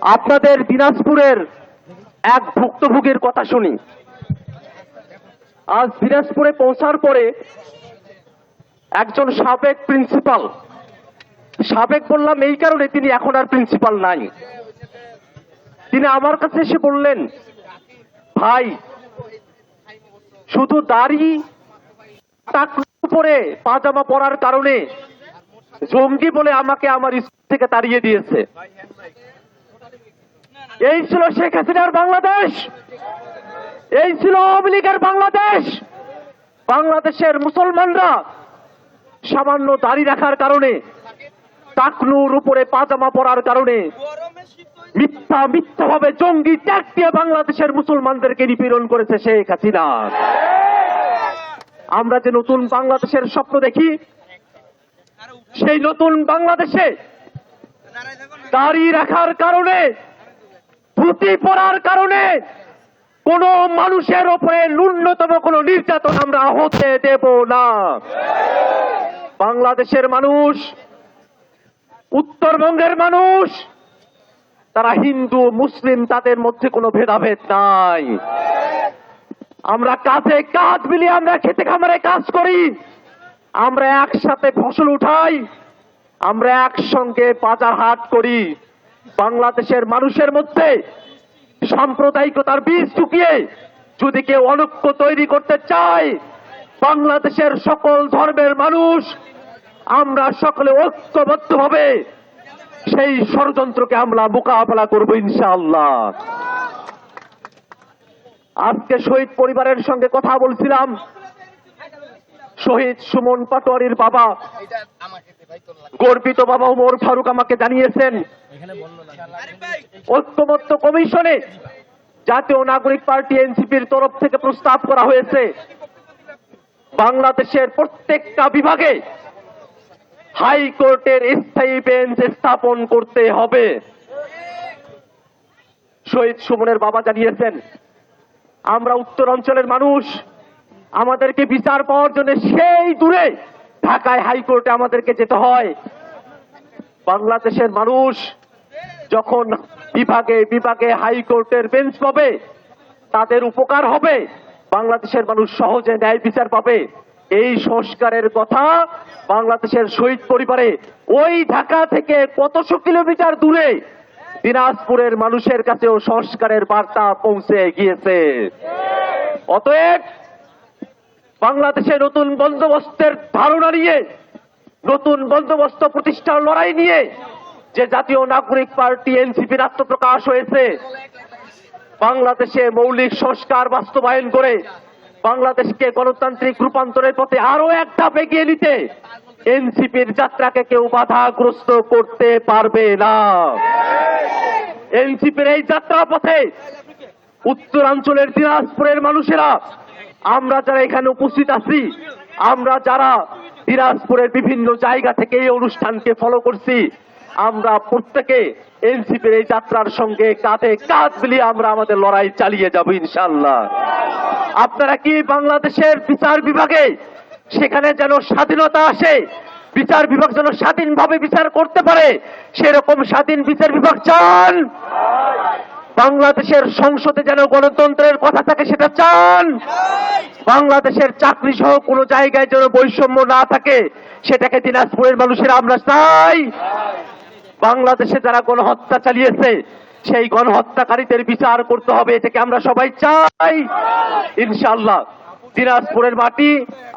আপনাদের দিনাজপুরের এক ভুক্তভোগীর কথা শুনি। আজ দিনাজপুরে পৌঁছার পরে একজন সাবেক প্রিন্সিপাল, সাবেক বললাম এই কারণে তিনি এখন আর প্রিন্সিপাল নাই। তিনি আমার কাছে এসে বললেন, ভাই, শুধু দাড়ি উপরে পাজামা পরার কারণে জঙ্গি বলে আমাকে আমার স্কুল থেকে তাড়িয়ে দিয়েছে। এই ছিল শেখ হাসিনার বাংলাদেশ। এই ছিল আওয়ামী লীগের বাংলাদেশ। বাংলাদেশের মুসলমানরা সামান্য দাড়ি রাখার কারণে, টাকনুর উপরে পাজামা পরার কারণে, মিথ্যা মিথ্যা ভাবে জঙ্গি ট্যাগ দিয়ে বাংলাদেশের মুসলমানদেরকে নিপীড়ন করেছে শেখ হাসিনা। আমরা যে নতুন বাংলাদেশের স্বপ্ন দেখি, সেই নতুন বাংলাদেশে দাড়ি রাখার কারণে ধুতি পরার কারণে কোন মানুষের ওপরে ন্যূনতম কোন নির্যাতন আমরা হতে দেব না। বাংলাদেশের মানুষ, উত্তরবঙ্গের মানুষ, তারা হিন্দু, মুসলিম, তাদের মধ্যে কোনো ভেদাভেদ নাই। আমরা কাজে কাজ মিলিয়ে আমরা খেতে খামারে কাজ করি, আমরা একসাথে ফসল উঠাই, আমরা একসঙ্গে বাজার হাট করি। বাংলাদেশের মানুষের মধ্যে সাম্প্রদায়িকতার বীজ ঢুকিয়ে যদি কেউ অনৈক্য তৈরি করতে চায়, বাংলাদেশের সকল ধর্মের মানুষ, আমরা সকলে ঐক্যবদ্ধভাবে সেই ষড়যন্ত্রকে আমরা মোকাবেলা করব ইনশাআল্লাহ। আজকে শহীদ পরিবারের সঙ্গে কথা বলছিলাম। শহীদ সুমন পাটোয়ারির বাবা। গর্বিত বাবা ওমর ফারুক আমাকে জানিয়েছেন ঐক্যমত্য কমিশনে জাতীয় নাগরিক পার্টি এনসিপির তরফ থেকে প্রস্তাব করা হয়েছে বাংলাদেশের প্রত্যেকটা বিভাগে হাইকোর্টের স্থায়ী বেঞ্চ স্থাপন করতে হবে। শহীদ সুমনের বাবা জানিয়েছেন আমরা উত্তরাঞ্চলের মানুষ আমাদেরকে বিচার পাওয়ার জন্য সেই দূরে ঢাকায় হাইকোর্টে আমাদেরকে যেতে হয়। বাংলাদেশের মানুষ যখন বিভাগে বিভাগে হাইকোর্টের বেঞ্চ পাবে, তাদের উপকার হবে। বাংলাদেশের মানুষ সহজে ন্যায় বিচার পাবে। এই সংস্কারের কথা বাংলাদেশের শহীদ পরিবারে ওই ঢাকা থেকে কতশো কিলোমিটার দূরে দিনাজপুরের মানুষের কাছেও সংস্কারের বার্তা পৌঁছে গিয়েছে। অতএব বাংলাদেশে নতুন বন্দোবস্তের ধারণা নিয়ে, নতুন বন্দোবস্ত প্রতিষ্ঠার লড়াই নিয়ে যে জাতীয় নাগরিক পার্টি এনসিপির আত্মপ্রকাশ হয়েছে, বাংলাদেশে মৌলিক সংস্কার বাস্তবায়ন করে বাংলাদেশকে গণতান্ত্রিক রূপান্তরের পথে আরও এক ধাপ এগিয়ে নিতে এনসিপির যাত্রাকে কেউ বাধাগ্রস্ত করতে পারবে না। এনসিপির এই যাত্রা পথে উত্তরাঞ্চলের দিনাজপুরের মানুষেরা আমরা যারা এখানে উপস্থিত আছি, আমরা যারা দিনাজপুরের বিভিন্ন জায়গা থেকে এই অনুষ্ঠানকে ফলো করছি, আমরা প্রত্যেকে এনসিপির এই যাত্রার সঙ্গে কাঁধে কাঁধ মিলিয়ে আমরা আমাদের লড়াই চালিয়ে যাব ইনশাল্লাহ আপনারা কি বাংলাদেশের বিচার বিভাগে সেখানে যেন স্বাধীনতা আসে, বিচার বিভাগ যেন স্বাধীনভাবে বিচার করতে পারে, সেরকম স্বাধীন বিচার বিভাগ চান? বাংলাদেশের সংসদে যেন গণতন্ত্রের কথা থাকে সেটা চান। বাংলাদেশের চাকরি সহ কোনো জায়গায় যেন বৈষম্য না থাকে সেটাকে দিনাজপুরের মানুষের আমরা চাই। বাংলাদেশে যারা গণহত্যা চালিয়েছে সেই গণহত্যাকারীদের বিচার করতে হবে এটাকে আমরা সবাই চাই। ইনশাল্লাহ দিনাজপুরের মাটি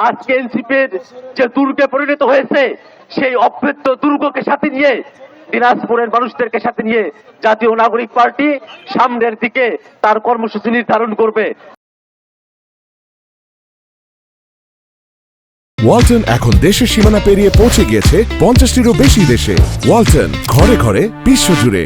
আজকে এনসিপির যে দুর্গে পরিণত হয়েছে সেই অভ্যুত্ত দুর্গকে সাথে নিয়ে দিনাজপুরের মানুষদেরকে সাথে নিয়ে জাতীয় নাগরিক পার্টি সামনের দিকে তার কর্মসূচি নির্ধারণ করবে। ওয়ালটন এখন দেশের সীমানা পেরিয়ে পৌঁছে গিয়েছে পঞ্চাশটিরও বেশি দেশে। ওয়ালটন, ঘরে ঘরে, বিশ্বজুড়ে।